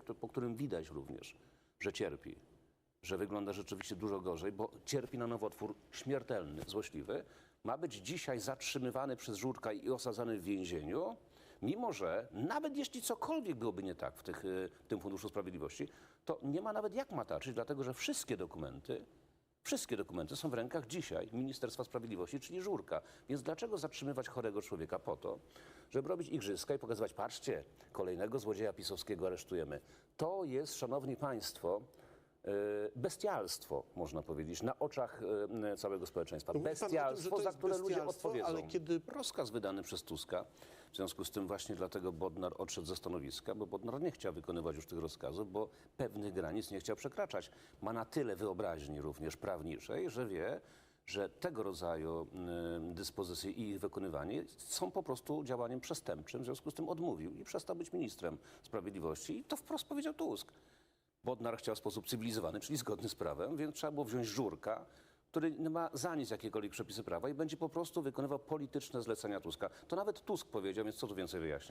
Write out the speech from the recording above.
po którym widać również, że cierpi, że wygląda rzeczywiście dużo gorzej, bo cierpi na nowotwór śmiertelny, złośliwy, ma być dzisiaj zatrzymywany przez Żurka i osadzany w więzieniu, mimo że nawet jeśli cokolwiek byłoby nie tak w, tych, y, w tym Funduszu Sprawiedliwości, to nie ma nawet jak mataczyć, dlatego że wszystkie dokumenty Wszystkie dokumenty są w rękach dzisiaj Ministerstwa Sprawiedliwości, czyli Żurka. Więc dlaczego zatrzymywać chorego człowieka po to, żeby robić igrzyska i pokazywać, patrzcie, kolejnego złodzieja pisowskiego aresztujemy. To jest, szanowni państwo, bestialstwo, można powiedzieć, na oczach e, całego społeczeństwa. Mówi tym, Bestialstwo, to za które ludzie odpowiedzą. ale kiedy- Rozkaz wydany przez Tuska, w związku z tym właśnie dlatego Bodnar odszedł ze stanowiska, bo Bodnar nie chciał wykonywać już tych rozkazów, bo pewnych granic nie chciał przekraczać. Ma na tyle wyobraźni również prawniczej, że wie, że tego rodzaju y, dyspozycje i ich wykonywanie są po prostu działaniem przestępczym, w związku z tym odmówił i przestał być ministrem sprawiedliwości i to wprost powiedział Tusk. Bodnar chciał w sposób cywilizowany, czyli zgodny z prawem, więc trzeba było wziąć żurka, który nie ma za nic jakiekolwiek przepisy prawa i będzie po prostu wykonywał polityczne zlecenia Tuska. To nawet Tusk powiedział, więc co tu więcej wyjaśniać.